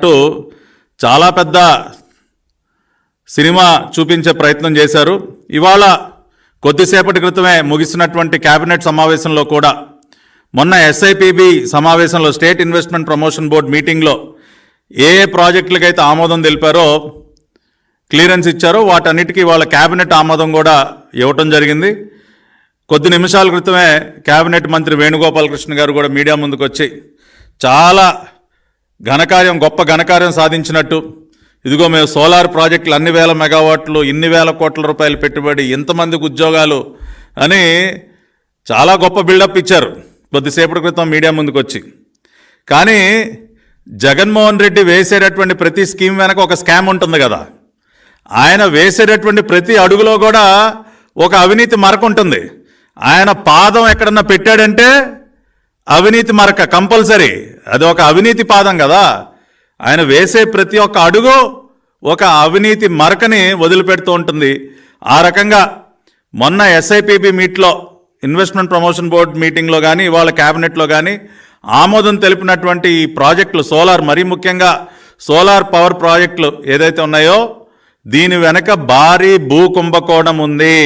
అటు చాలా పెద్ద సినిమా చూపించే ప్రయత్నం చేశారు. ఇవాళ కొద్దిసేపటి క్రితమే ముగిసినటువంటి కేబినెట్ సమావేశంలో కూడా మొన్న ఎస్ఐపిబి సమావేశంలో స్టేట్ ఇన్వెస్ట్మెంట్ ప్రమోషన్ బోర్డు మీటింగ్లో ఏ ఏ ప్రాజెక్టులకైతే ఆమోదం తెలిపారో క్లియరెన్స్ ఇచ్చారో వాటన్నిటికీ వాళ్ళ కేబినెట్ ఆమోదం కూడా ఇవ్వటం జరిగింది. కొద్ది నిమిషాల క్రితమే కేబినెట్ మంత్రి వేణుగోపాలకృష్ణ గారు కూడా మీడియా ముందుకు వచ్చి చాలా ఘనకార్యం గొప్ప ఘనకార్యం సాధించినట్టు. ఇదిగో మేము సోలార్ ప్రాజెక్టులు అన్ని వేల మెగావాట్లు ఇన్ని వేల కోట్ల రూపాయలు పెట్టుబడి ఇంతమందికి ఉద్యోగాలు అని చాలా గొప్ప బిల్డప్ ఇచ్చారు. కొద్దిసేపటి క్రితం మీడియా ముందుకు వచ్చి కానీ జగన్మోహన్ రెడ్డి వేసేటటువంటి ప్రతి స్కీమ్ వెనక ఒక స్కామ్ ఉంటుంది కదా. ఆయన వేసేటటువంటి ప్రతి అడుగులో కూడా ఒక అవినీతి మరక ఉంటుంది. ఆయన పాదం ఎక్కడన్నా పెట్టాడంటే అవినీతి మరక కంపల్సరీ. అది ఒక అవినీతి పాదం కదా. ఆయన వేసే ప్రతి ఒక్క అడుగు ఒక అవినీతి మరకని వదిలిపెడుతూ ఉంటుంది. ఆ రకంగా మొన్న ఎస్ఐపిబి మీట్లో ఇన్వెస్ట్మెంట్ ప్రమోషన్ బోర్డు మీటింగ్లో కానీ ఇవాళ క్యాబినెట్లో కానీ ఆమోదం తెలిపినటువంటి ఈ ప్రాజెక్టులు సోలార్ మరీ ముఖ్యంగా సోలార్ పవర్ ప్రాజెక్టులు ఏదైతే ఉన్నాయో దీని వెనక భారీ భూ కుంభకోణం ఉంది.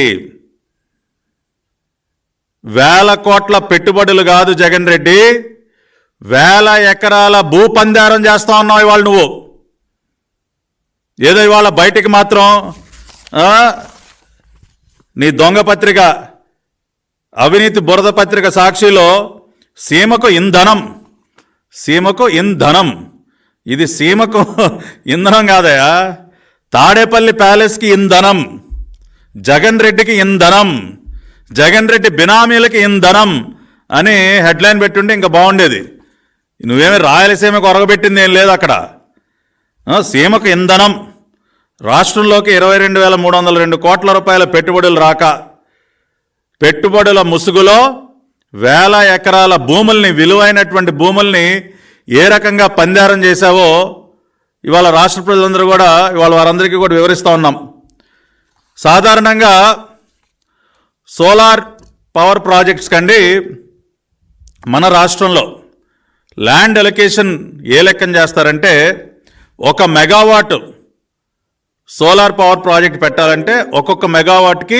వేల కోట్ల పెట్టుబడులు కాదు జగన్ రెడ్డి. వేల ఎకరాల భూపందారం చేస్తా ఉన్నావు ఇవాళ నువ్వు. ఏదో ఇవాళ బయటికి మాత్రం నీ దొంగ పత్రిక అవినీతి బురద పత్రిక సాక్షిలో సీమకు ఇంధనం సీమకు ఇంధనం. ఇది సీమకు ఇంధనం కాదయా తాడేపల్లి ప్యాలెస్కి ఇంధనం జగన్ రెడ్డికి ఇంధనం జగన్ రెడ్డి బినామీలకి ఇంధనం అని హెడ్లైన్ పెట్టుంటే ఇంకా బాగుండేది. నువ్వేమి రాయలసీమకు ఒరగబెట్టింది ఏం లేదు అక్కడ. సీమకు ఇంధనం. రాష్ట్రంలోకి ఇరవై రెండు వేల మూడు వందల రెండు కోట్ల రూపాయల పెట్టుబడులు రాక పెట్టుబడుల ముసుగులో వేల ఎకరాల భూముల్ని విలువైనటువంటి భూముల్ని ఏ రకంగా పందారం చేశావో ఇవాళ రాష్ట్ర ప్రజలందరూ కూడా ఇవాళ వారందరికీ కూడా వివరిస్తూ ఉన్నాం. సాధారణంగా సోలార్ పవర్ ప్రాజెక్ట్స్ కండి మన రాష్ట్రంలో ల్యాండ్ ఎలకేషన్ ఏ లెక్కన చేస్తారంటే ఒక మెగావాట్ సోలార్ పవర్ ప్రాజెక్ట్ పెట్టాలంటే ఒక్కొక్క మెగావాట్కి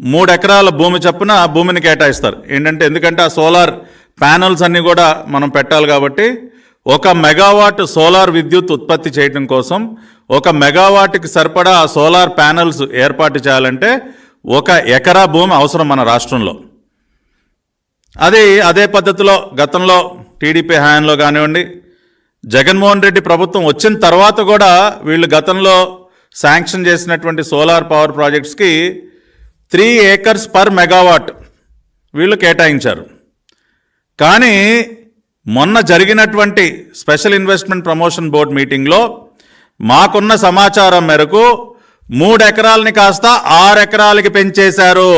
మూడు ఎకరాల భూమి చొప్పున భూమిని కేటాయిస్తారు. ఏంటంటే ఎందుకంటే ఆ సోలార్ ప్యానల్స్ అన్నీ కూడా మనం పెట్టాలి కాబట్టి ఒక మెగావాట్ సోలార్ విద్యుత్ ఉత్పత్తి చేయడం కోసం ఒక మెగావాట్కి సరిపడా ఆ సోలార్ ప్యానల్స్ ఏర్పాటు చేయాలంటే ఒక ఎకరా భూమి అవసరం మన రాష్ట్రంలో. అది అదే పద్ధతిలో గతంలో టీడీపీ హయాంలో కానివ్వండి జగన్మోహన్ రెడ్డి ప్రభుత్వం వచ్చిన తర్వాత కూడా వీళ్ళు గతంలో శాంక్షన్ చేసినటువంటి సోలార్ పవర్ ప్రాజెక్ట్స్కి త్రీ ఏకర్స్ పర్ మెగావాట్ వీళ్ళు కేటాయించారు. కానీ మొన్న జరిగినటువంటి స్పెషల్ ఇన్వెస్ట్మెంట్ ప్రమోషన్ బోర్డు మీటింగ్లో మాకున్న సమాచారం మేరకు మూడు ఎకరాలని కాస్త ఆరు ఎకరాలకి పెంచేశారు.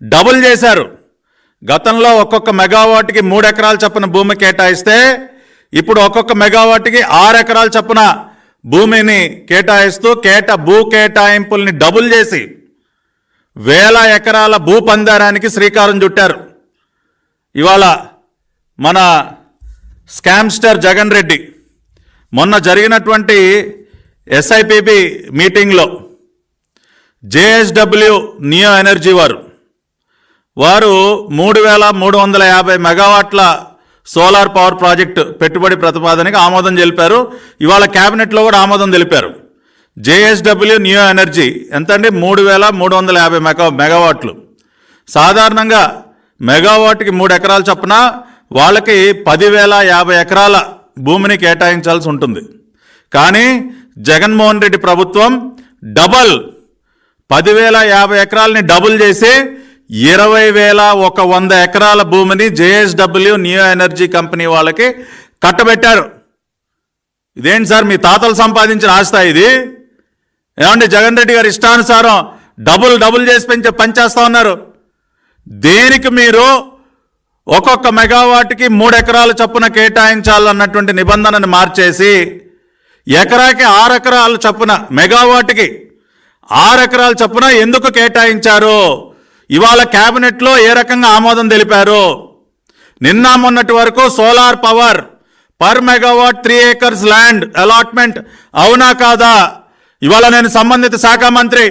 డబుల్ చేశారు. గతంలో ఒక్కొక్క మెగావాట్కి మూడు ఎకరాల చొప్పున భూమి కేటాయిస్తే ఇప్పుడు ఒక్కొక్క మెగావాట్కి ఆరు ఎకరాల చొప్పున భూమిని కేటాయిస్తూ కేట భూ కేటాయింపుల్ని డబుల్ చేసి వేల ఎకరాల భూ పందారానికి శ్రీకారం చుట్టారు. ఇవాళ మన స్కామ్స్టర్ జగన్ రెడ్డి మొన్న జరిగినటువంటి ఎస్ఐపిబి మీటింగ్లో జేఎస్డబ్ల్యూ నియో ఎనర్జీ వారు వారు మూడు వేల మూడు వందల యాభై మెగావాట్ల సోలార్ పవర్ ప్రాజెక్టు పెట్టుబడి ప్రతిపాదనకి ఆమోదం తెలిపారు. ఇవాళ క్యాబినెట్లో కూడా ఆమోదం తెలిపారు. జేఎస్డబ్ల్యూ న్యూ ఎనర్జీ ఎంత అండి మూడు వేల మూడు వందల యాభై మెగా మెగావాట్లు. సాధారణంగా మెగావాట్కి మూడు ఎకరాలు చొప్పున వాళ్ళకి పదివేల యాభై ఎకరాల భూమిని కేటాయించాల్సి ఉంటుంది. కానీ జగన్మోహన్ రెడ్డి ప్రభుత్వం డబల్ పదివేల యాభై ఎకరాలని డబుల్ చేసి ఇరవై వేల ఒక వంద ఎకరాల భూమిని జేఎస్డబ్ల్యూ న్యూ ఎనర్జీ కంపెనీ వాళ్ళకి కట్టబెట్టారు. ఇదేంటి సార్ మీ తాతలు సంపాదించిన ఆస్తా ఇది? ఏమండి జగన్ రెడ్డి గారు ఇష్టానుసారం డబుల్ డబుల్ చేసి పెంచే పనిచేస్తా ఉన్నారు. దేనికి మీరు ఒక్కొక్క మెగావాట్కి మూడు ఎకరాల చొప్పున కేటాయించాలన్నటువంటి నిబంధనను మార్చేసి ఎకరాకి ఆరు ఎకరాల చొప్పున మెగావాట్కి ఆరు ఎకరాల చొప్పున ఎందుకు కేటాయించారు? ఇవాళ క్యాబినెట్లో ఏ రకంగా ఆమోదం తెలిపారు? నిన్న మొన్నటి వరకు solar power per megawatt three acres land allotment అవునా కాదా? ఇవాళ నేను సంబంధిత శాఖ మంత్రి